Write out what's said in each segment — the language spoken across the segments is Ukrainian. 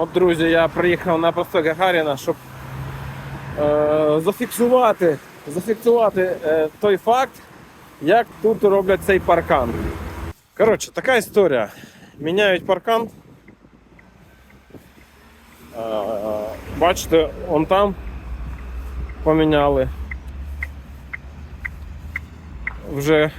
От, друзі, я приїхав на проспект Гагаріна, щоб е, зафіксувати, зафіксувати е, той факт, як тут роблять цей паркан. Коротше, така історія. Міняють паркан. Е, бачите, он там поміняли. Вже,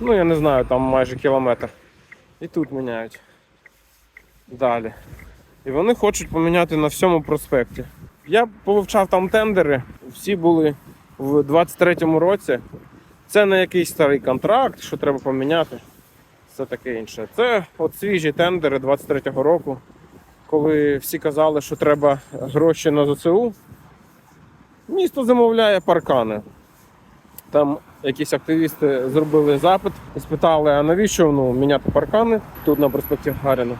ну я не знаю, там майже кілометр. І тут міняють. Далі. І вони хочуть поміняти на всьому проспекті. Я повивчав там тендери, всі були в 23-му році. Це не якийсь старий контракт, що треба поміняти. Це таке інше. Це от свіжі тендери 23-го року, коли всі казали, що треба гроші на ЗСУ. Місто замовляє паркани. Там якісь активісти зробили запит і спитали, а навіщо ну, міняти паркани тут на проспекті Гаріна.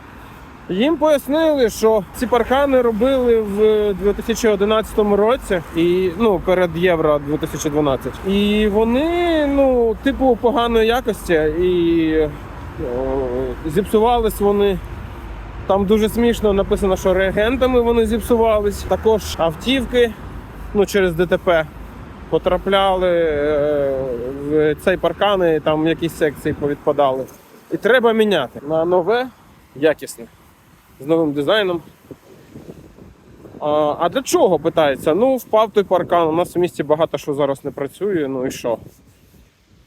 Їм пояснили, що ці паркани робили в 2011 році, і ну перед Євро 2012. І вони, ну, типу, поганої якості, і о, зіпсувались вони. Там дуже смішно написано, що реагентами вони зіпсувались. Також автівки ну, через ДТП потрапляли е, в цей паркан, і там якісь секції повідпадали. І треба міняти на нове, якісне з новим дизайном. А, а для чого питається? Ну, впав той паркан. У нас в місті багато що зараз не працює, ну і що?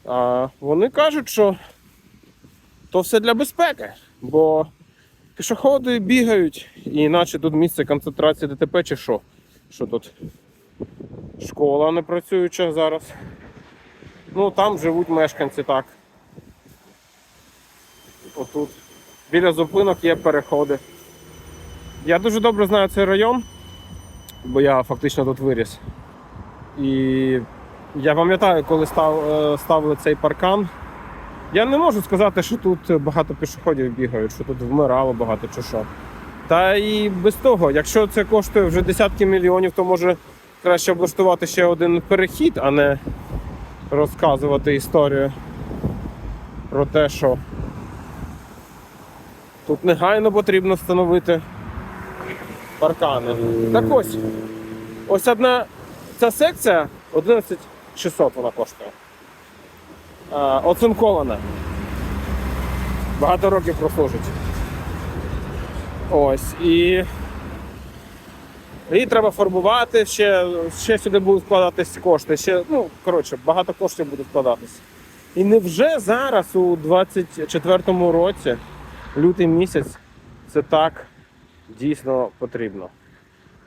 А, вони кажуть, що то все для безпеки, бо пішоходи бігають, і іначе тут місце концентрації ДТП чи що? Що тут? Школа не працююча зараз. Ну, там живуть мешканці так. Отут. Біля зупинок є переходи. Я дуже добре знаю цей район, бо я фактично тут виріс. І я пам'ятаю, коли став, е, ставили цей паркан. Я не можу сказати, що тут багато пішоходів бігають, що тут вмирало багато чи що. Та і без того, якщо це коштує вже десятки мільйонів, то може краще облаштувати ще один перехід, а не розказувати історію про те, що тут негайно потрібно встановити паркани. Так ось, ось одна ця секція 11600 вона коштує. А, оцинкована. Багато років прослужить. Ось. І її треба фарбувати, ще, ще сюди будуть вкладатись кошти. Ще, ну, коротше, багато коштів буде вкладатись. І невже зараз, у 24-му році, лютий місяць, це так дійсно потрібно?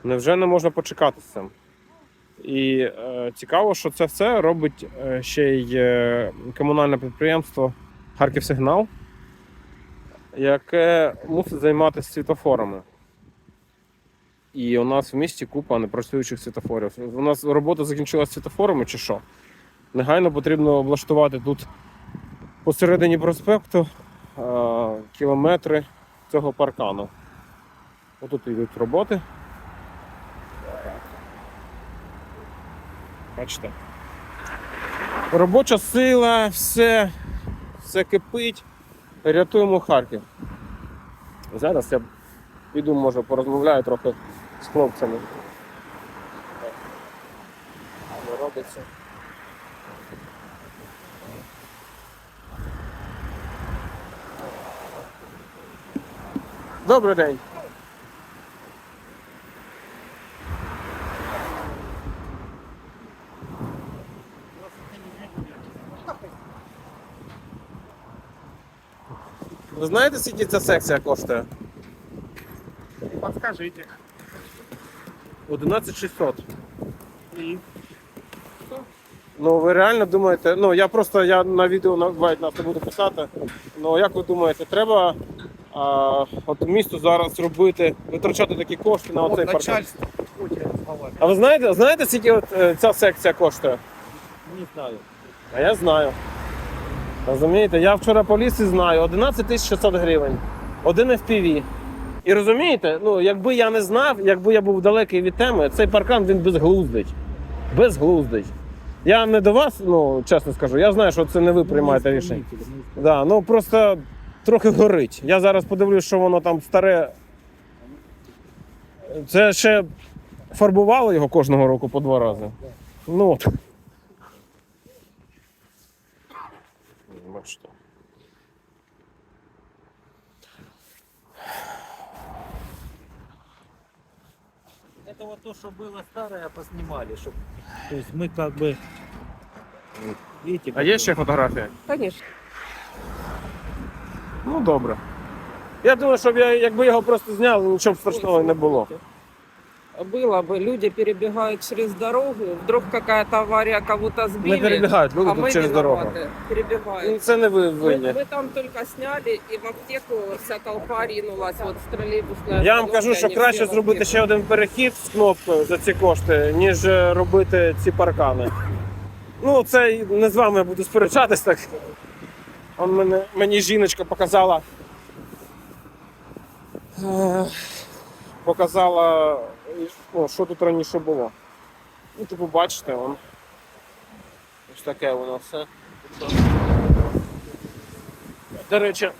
Невже не можна почекати з цим? І е, цікаво, що це все робить е, ще й е, комунальне підприємство Харківсигнал, яке мусить займатися світофорами. І у нас в місті купа непрацюючих світофорів. У нас робота закінчилася світофорами чи що? Негайно потрібно облаштувати тут посередині проспекту е, кілометри цього паркану. Отут йдуть роботи. Бачите. Робоча сила, все, все кипить. Рятуємо Харків. Зараз я піду, може, порозмовляю трохи з хлопцями. Що робиться. Добрий день. Ви знаєте, скільки ця секція коштує? Подскажите. 11600. И Ну ви реально думаєте, ну я просто я на відео на буває, нас не буду писати. Ну як ви думаєте, треба а, от місту зараз робити, витрачати такі кошти на оцей паркан? начальство. А ви знаєте, знаєте, скільки от, е, ця секція коштує? Не знаю. А я знаю. Розумієте, я вчора поліз і знаю 11 600 гривень. Один FPV. І розумієте, ну якби я не знав, якби я був далекий від теми, цей паркан він безглуздить. Безглуздить. Я не до вас, ну чесно скажу, я знаю, що це не ви приймаєте рішення. Да, ну просто трохи горить. Я зараз подивлюсь, що воно там старе. Це ще фарбували його кожного року по два рази. Ну от. Бачите. Это вот то, что было старое, поснимали, чтобы... То есть мы как бы... Видите, А є ще фотографія? Конечно. Ну добре. Я думаю, щоб я, якби його просто зняли, нічого б страшного не було. Было бы, люди перебегают через дорогу, вдруг какая-то авария кого-то сбили. Не перебігають, люди а тут мы через дорогу. виноваты, Ну, Перебегают. Це не ви Мы, винні. мы там только сняли, и в аптеку вся толпа ринулась, вот с троллейбусной Я вам остановки, кажу, що они краще все в зробити аптеку. ще один перехід з кнопкою за ці кошти, ніж е, робити ці паркани. Ну, це і не з вами я буду сперечатись так. Он мене, мені жіночка показала. е, Показала, о, що тут раніше було. Ну, типу, бачите, он. Ось таке воно все. До речі,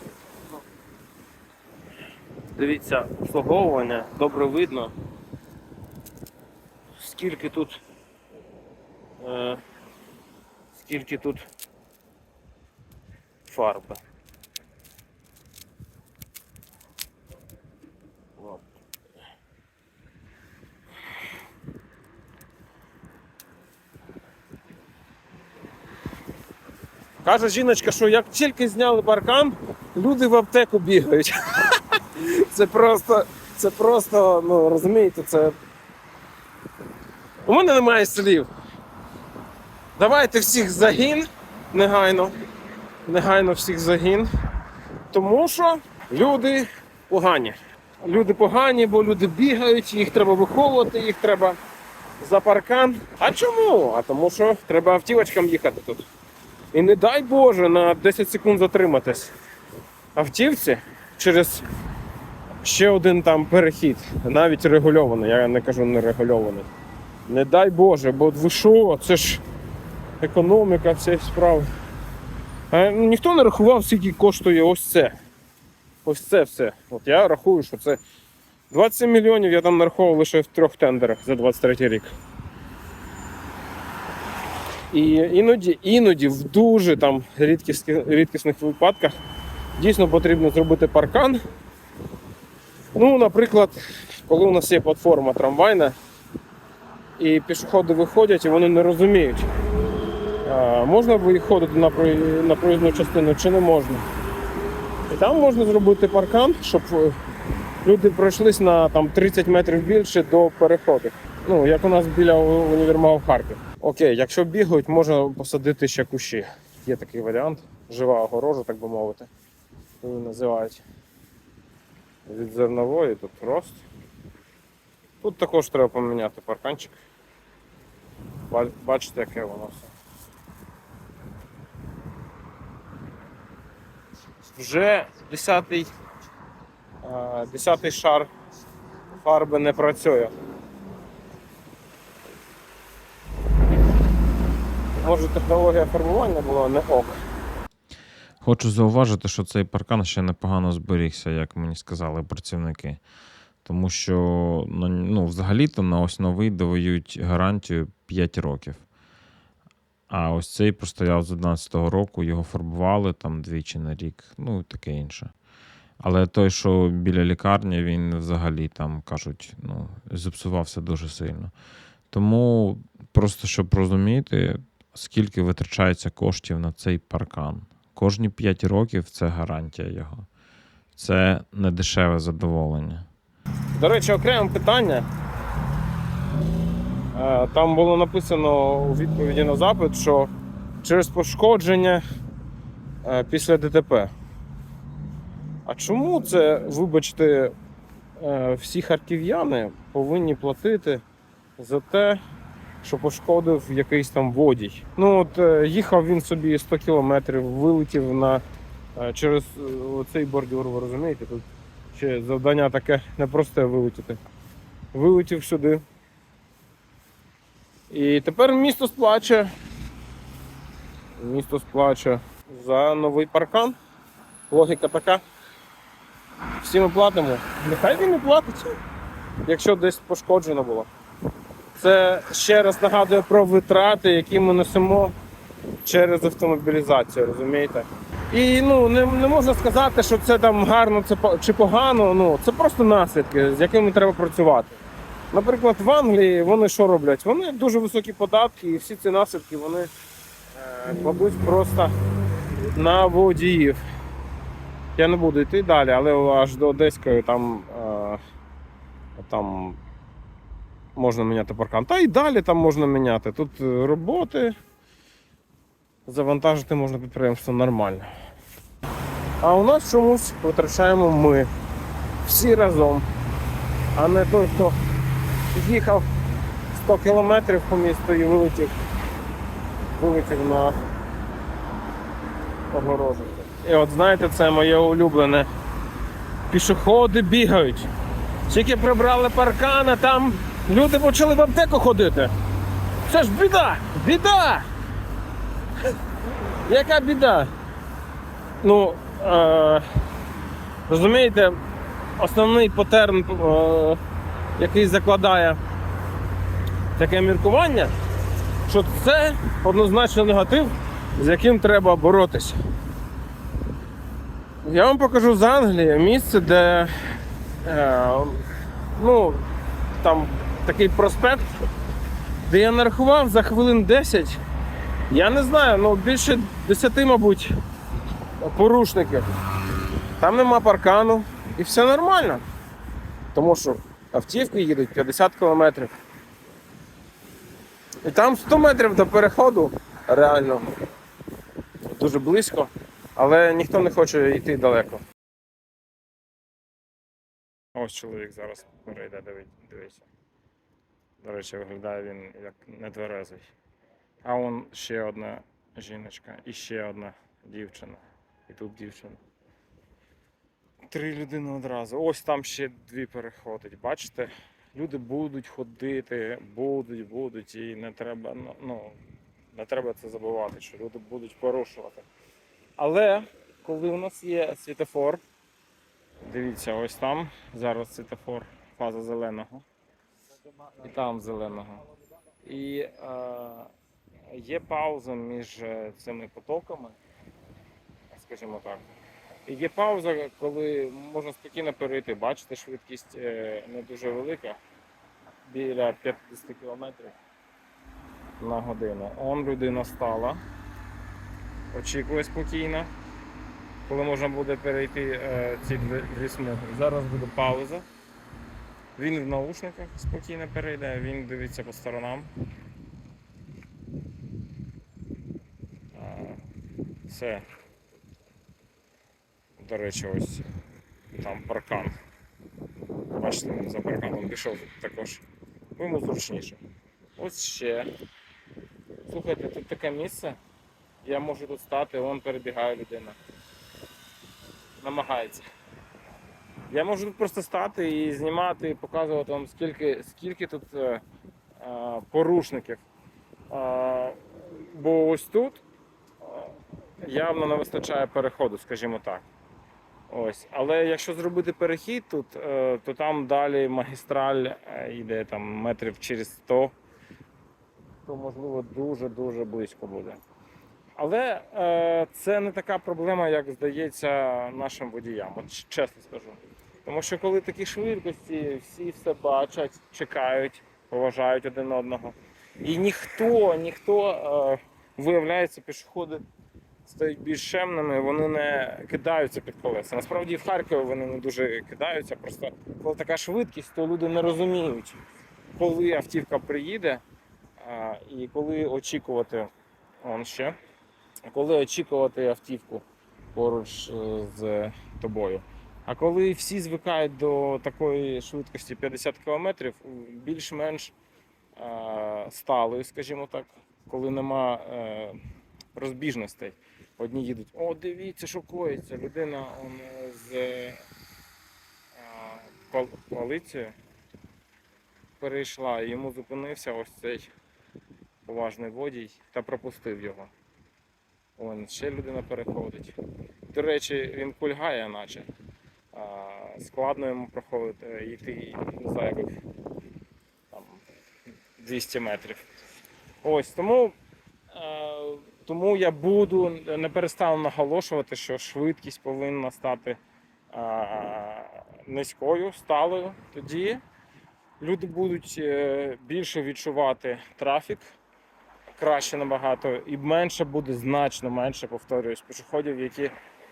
Дивіться, обслуговування, добре видно. Скільки тут. Е, скільки тут фарби. Каже жіночка, що як тільки зняли паркан, люди в аптеку бігають. Це просто, це просто, ну розумієте, це. У мене немає слів. Давайте всіх загін негайно. Негайно всіх загін. Тому що люди погані. Люди погані, бо люди бігають, їх треба виховувати, їх треба за паркан. А чому? А тому що треба автівочкам їхати тут. І не дай Боже на 10 секунд затриматись. Автівці через ще один там перехід, навіть регульований, я не кажу не регульований. Не дай Боже, бо ви що, це ж економіка цієї справи. А, ну, ніхто не рахував, скільки коштує ось це. Ось це все. От я рахую, що це 27 мільйонів я там нараховував лише в трьох тендерах за 23 рік. І іноді, іноді в дуже там рідкісних, рідкісних випадках дійсно потрібно зробити паркан. Ну, наприклад, коли у нас є платформа трамвайна, і пішоходи виходять і вони не розуміють, можна виходити на, проїзну частину чи не можна. І там можна зробити паркан, щоб е, люди пройшлись на там, 30 метрів більше до переходу. Ну, як у нас біля універмагу Харків. Окей, якщо бігають, можна посадити ще кущі. Є такий варіант. Жива огорожа, так би мовити. Її називають від зернової тут рост. Тут також треба поміняти парканчик. Бачите, яке воно все. Вже 10-й, е, 10-й шар фарби не працює. Може технологія фарбування була не ок. Хочу зауважити, що цей паркан ще непогано зберігся, як мені сказали працівники. Тому що ну, ну, взагалі-то на ось новий дають гарантію 5 років. А ось цей простояв з 11-го року, його фарбували там двічі на рік, ну і таке інше. Але той, що біля лікарні, він взагалі там кажуть, ну, зіпсувався дуже сильно. Тому просто щоб розуміти, скільки витрачається коштів на цей паркан. Кожні 5 років це гарантія його. Це не дешеве задоволення. До речі, окреме питання. Е, Там було написано у відповіді на запит, що через пошкодження е, після ДТП. А чому це, вибачте, е, всі харків'яни повинні платити за те, що пошкодив якийсь там водій? Ну от е, їхав він собі 100 кілометрів, вилетів на, е, через е, оцей бордюр, ви розумієте? Тут ще завдання таке непросте вилетіти. Вилетів сюди. І тепер місто сплачує. Місто сплачує за новий паркан. Логіка така. Всі ми платимо. Нехай він і платить. якщо десь пошкоджено було. Це ще раз нагадує про витрати, які ми несемо через автомобілізацію, розумієте? І ну не, не можна сказати, що це там гарно це чи погано. Ну це просто наслідки, з якими треба працювати. Наприклад, в Англії вони що роблять? Вони дуже високі податки, і всі ці наслідки вони е, кладуть просто на водіїв. Я не буду йти далі, але аж до Одеської там, е, там можна міняти паркан. Та і далі там можна міняти. Тут е, роботи. Завантажити можна підприємство нормально. А у нас чомусь витрачаємо ми всі разом, а не той, хто їхав 100 кілометрів по місту і вилетів, вилетів на огорожу. І от знаєте, це моє улюблене. Пішоходи бігають. Тільки прибрали паркан, а там люди почали в аптеку ходити. Це ж біда! Біда! Яка біда? Ну, е, розумієте, основний патерн, е, який закладає таке міркування, що це однозначно негатив, з яким треба боротися. Я вам покажу з Англії місце, де е, ну, там такий проспект, де я нарахував за хвилин 10. Я не знаю, ну більше 10, мабуть, порушників. Там нема паркану і все нормально. Тому що автівки їдуть 50 кілометрів. І там 100 метрів до переходу реально дуже близько, але ніхто не хоче йти далеко. Ось чоловік зараз перейде, дивіться. До речі, виглядає він як нетверезий. А он ще одна жіночка і ще одна дівчина. І тут дівчина. Три людини одразу. Ось там ще дві переходить. Бачите? Люди будуть ходити, будуть, будуть, і не треба, ну, ну, не треба це забувати, що люди будуть порушувати. Але коли у нас є світофор, дивіться, ось там зараз світофор, фаза зеленого. І там зеленого. І е, є пауза між е, цими потоками, скажімо так. І є пауза, коли можна спокійно перейти. Бачите, швидкість е, не дуже велика, біля 50 км на годину. Он людина стала, очікує спокійно, коли можна буде перейти е, ці дві, смуги. Зараз буде пауза. Він в наушниках спокійно перейде, він дивиться по сторонам. Все. До речі, ось там паркан. Бачите, він за парканом пішов також. Йому зручніше. Ось ще. Слухайте, тут таке місце. Я можу тут стати, вон перебігає людина. Намагається. Я можу тут просто стати і знімати, показувати вам, скільки, скільки тут е, е, порушників. Е, бо ось тут е, явно не вистачає переходу, скажімо так. Ось. Але якщо зробити перехід тут, е, то там далі магістраль е, йде там метрів через 100, то можливо дуже-дуже близько буде. Але е, це не така проблема, як здається нашим водіям, от чесно скажу. Тому що коли такі швидкості, всі все бачать, чекають, поважають один одного. І ніхто, ніхто, е, виявляється, пішоходи стають більш шемними, вони не кидаються під колеса. Насправді в Харкові вони не дуже кидаються. Просто коли така швидкість, то люди не розуміють, коли автівка приїде а, і коли очікувати он ще, коли очікувати автівку поруч е, з тобою. А коли всі звикають до такої швидкості 50 км, більш-менш е, сталою, скажімо так, коли нема е, розбіжностей. Одні їдуть, о, дивіться, що коїться. Людина он, е, з е, кол- коаліцією перейшла, і йому зупинився ось цей поважний водій та пропустив його. Вон ще людина переходить. До речі, він кульгає, наче. Складно йому проходити, йти, не знаю, як там 200 метрів. Ось тому, е, тому я буду не перестану наголошувати, що швидкість повинна стати е, низькою, сталою. Тоді люди будуть е, більше відчувати трафік, краще набагато, і менше буде значно менше, повторююсь, пішоходів, які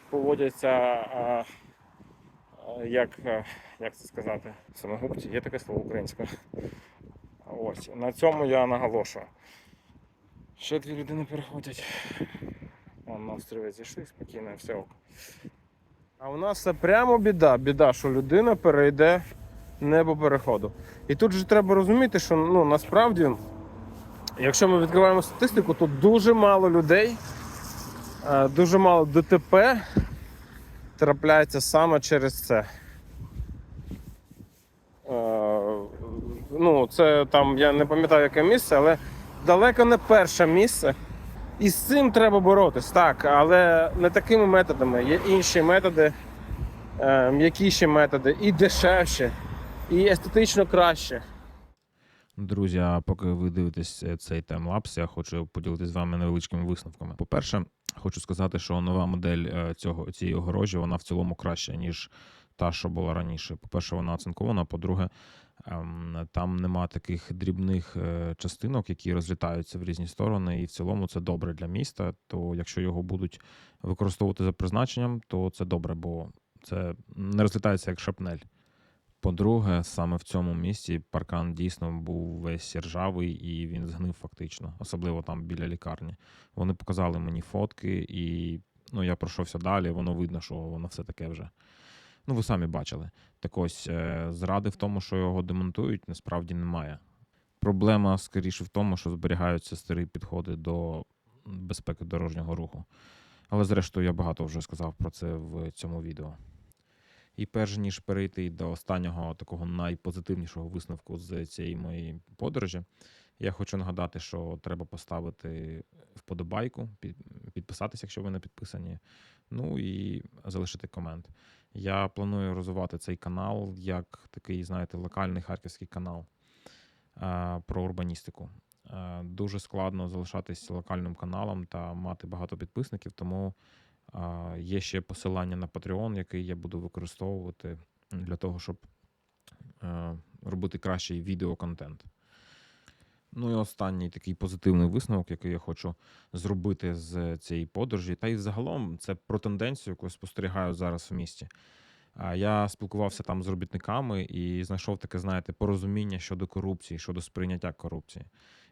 поводяться. Як, е, як це сказати? Самогубці, є таке слово українською. Ось. На цьому я наголошую. Ще дві людини переходять. Вон на острівець зійшли спокійно, все ок. А у нас це прямо біда. Біда, що людина перейде небо переходу. І тут же треба розуміти, що ну, насправді, якщо ми відкриваємо статистику, то дуже мало людей, е, дуже мало ДТП трапляється саме через це. Е, ну, це там, я не пам'ятаю, яке місце, але далеко не перше місце. І з цим треба боротись, так, але не такими методами. Є інші методи, е, м'якіші методи, і дешевші, і естетично краще. Друзі, а поки ви дивитесь е, цей таймлапс, я хочу поділитися з вами невеличкими висновками. По-перше, хочу сказати, що нова модель е, цього цієї огорожі вона в цілому краща, ніж та, що була раніше. По-перше, вона оцинкована. По-друге, ем, там нема таких дрібних е, частинок, які розлітаються в різні сторони, і в цілому це добре для міста. То якщо його будуть використовувати за призначенням, то це добре, бо це не розлітається як шапнель. По-друге, саме в цьому місці паркан дійсно був весь ржавий і він згнив фактично, особливо там біля лікарні. Вони показали мені фотки, і ну, я пройшовся далі, воно видно, що воно все таке вже. Ну, ви самі бачили. Так ось е, зради в тому, що його демонтують, насправді немає. Проблема скоріше в тому, що зберігаються старі підходи до безпеки дорожнього руху. Але зрештою я багато вже сказав про це в цьому відео. І перш ніж перейти до останнього такого найпозитивнішого висновку з цієї моєї подорожі, я хочу нагадати, що треба поставити вподобайку, під- підписатися, якщо ви не підписані. Ну і залишити комент. Я планую розвивати цей канал як такий, знаєте, локальний харківський канал про урбаністику. Дуже складно залишатись локальним каналом та мати багато підписників, тому Є ще посилання на Patreon, який я буду використовувати для того, щоб е, робити кращий відеоконтент. Ну і останній такий позитивний висновок, який я хочу зробити з цієї подорожі. Та й загалом це про тенденцію, яку я спостерігаю зараз в місті. Я спілкувався там з робітниками і знайшов таке, знаєте, порозуміння щодо корупції, щодо сприйняття корупції.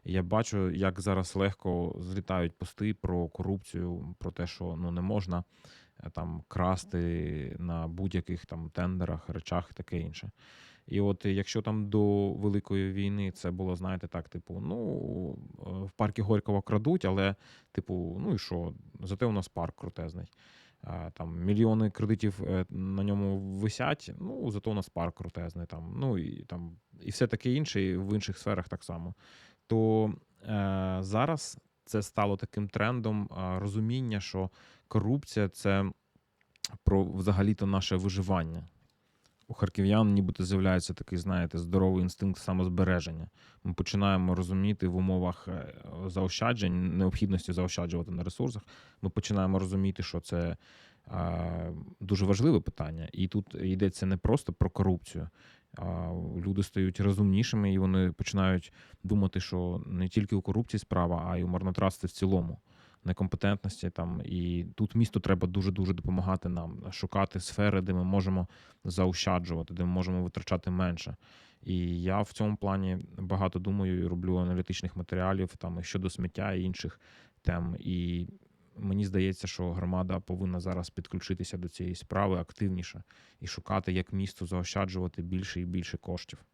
Я бачу, як зараз легко злітають пости про корупцію, про те, що ну не можна е, там красти на будь-яких там тендерах, речах і таке інше. І от е, якщо там до Великої війни це було, знаєте, так, типу, ну е, в паркі Горького крадуть, але, типу, ну і що, зате у нас парк крутезний. Там мільйони кредитів е, на ньому висять, ну зато у нас парк крутезний. Там, ну і там і все таке інше, і в інших сферах так само. То е, зараз це стало таким трендом е, розуміння, що корупція це про взагалі-то наше виживання. У харків'ян нібито з'являється такий, знаєте, здоровий інстинкт самозбереження. Ми починаємо розуміти в умовах е, заощаджень, необхідності заощаджувати на ресурсах. Ми починаємо розуміти, що це е, дуже важливе питання. І тут йдеться не просто про корупцію. А люди стають розумнішими і вони починають думати, що не тільки у корупції справа, а й у марнотратстві в цілому, некомпетентності там. І тут місту треба дуже дуже допомагати нам шукати сфери, де ми можемо заощаджувати, де ми можемо витрачати менше. І я в цьому плані багато думаю і роблю аналітичних матеріалів там щодо сміття і інших тем. І мені здається, що громада повинна зараз підключитися до цієї справи активніше і шукати, як місто заощаджувати більше і більше коштів.